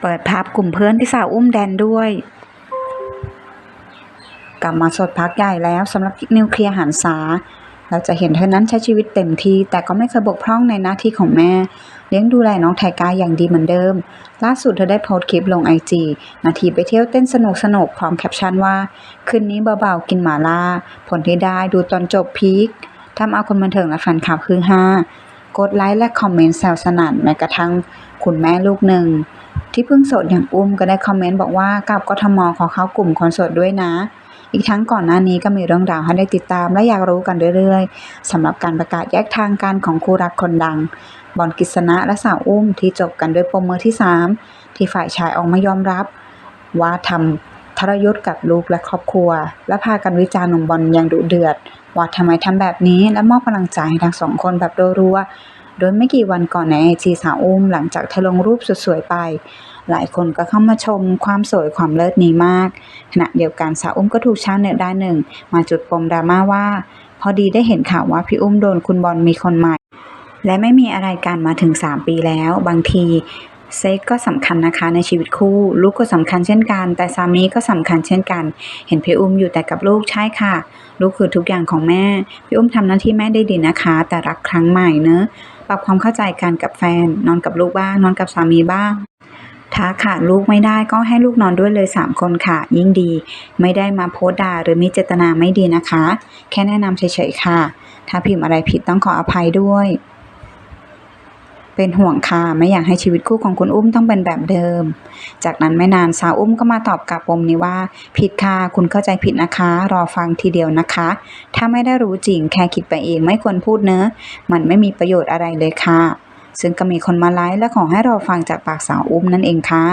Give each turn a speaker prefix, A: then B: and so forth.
A: เปิดภาพกลุ่มเพื่อนที่สาวอุ้มแดนด้วย กลับมาสดพักใหญ่แล้วสำหรับนิวเคลียร์หันษาเราจะเห็นเธอนั้นใช้ชีวิตเต็มที่ แต่ก็ไม่เคยบกพร่องในหน้าที่ของแม่ เลี้ยงดูแลน้องไทกาอย่างดีเหมือนเดิม ล่าสุดเธอได้โพสต์คลิปลงไอจีนาทีไปเที่ยวเต้นสนุกสนุกๆพร้อมแคปชั่นว่า คืนนี้เบาๆกินหมาล่า ผลที่ได้ดูตอนจบพีคทำเอาคนบันเทิงและแฟนคลับคือฮา กดไลค์และคอมเมนต์แซวสนั่นแม้กระทั่งคุณแม่ลูกหนึ่ง ที่เพิ่งโสดอย่างอุ้มก็ได้คอมเมนต์บอกว่ากลับกทมขอเข้ากลุ่มคนโสดด้วยนะ อีกทั้งก่อนหน้านี้ก็มีเรื่องราวให้ได้ติดตามและอยากรู้กันเรื่อยๆสำหรับการประกาศแยกทางกันของคู่รักคนดัง บอลกิษณะและสาวอุ้มที่จบกันด้วยปมมือที่ 3 ที่ฝ่ายชายออกมายอมรับ ว่าทำทรยศกับลูกและครอบครัว และพากันวิจารณ์หนุ่มบอลอย่างดุเดือด ว่าทำไมทำแบบนี้และมอบกำลังใจให้ทั้งสองคนแบบรัวๆ โดยไม่กี่วันก่อนในไอจีสาวอุ้มหลังจากเธอลงรูปสุดสวยไป หลายคนก็เข้ามาชมความสวยความเลิศนี้มาก ขณะเดียวกันสาวอุ้มก็ถูกชาวเน็ตด้านหนึ่ง มาจุดปมดราม่าว่า พอดีได้เห็นข่าวว่าพี่อุ้มโดนคุณบอลมีคนใหม่และไม่มีอะไรกันมาถึง 3 ปีแล้ว บางที เซ็กก็สำคัญนะคะในชีวิตคู่ ลูกก็สำคัญเช่นกัน แต่สามีก็สำคัญเช่นกัน เห็นพี่อุ้มอยู่แต่กับลูกใช่ค่ะ ลูกคือทุกอย่างของแม่ พี่อุ้มทำหน้าที่แม่ได้ดีนะคะ แต่รักครั้งใหม่เนอะปรับความเข้าใจกันกับแฟน นอนกับลูกบ้าง นอนกับสามีบ้างถ้าขาดลูกไม่ได้ก็ให้ลูกนอนด้วยเลย 3 คนค่ะ ยิ่งดี ไม่ได้มาโพสต์ด่าหรือมีเจตนาไม่ดีนะคะ แค่แนะนำเฉยๆค่ะ ถ้าพิมพ์อะไรผิดต้องขออภัยด้วย เป็นห่วงค่ะไม่อยากให้ชีวิตคู่ของคุณอุ้มต้องเป็นแบบเดิม จากนั้นไม่นานสาวอุ้มก็มาตอบกลับปมนี้ว่า ผิดค่ะคุณเข้าใจผิดนะคะ รอฟังทีเดียวนะคะ ถ้าไม่ได้รู้จริงแค่คิดไปเองไม่ควรพูดเนอะมันไม่มีประโยชน์อะไรเลยค่ะ ซึ่งก็มีคนมาไลฟ์และขอให้รอฟังจากปากสาวอุ้มนั่นเองค่ะ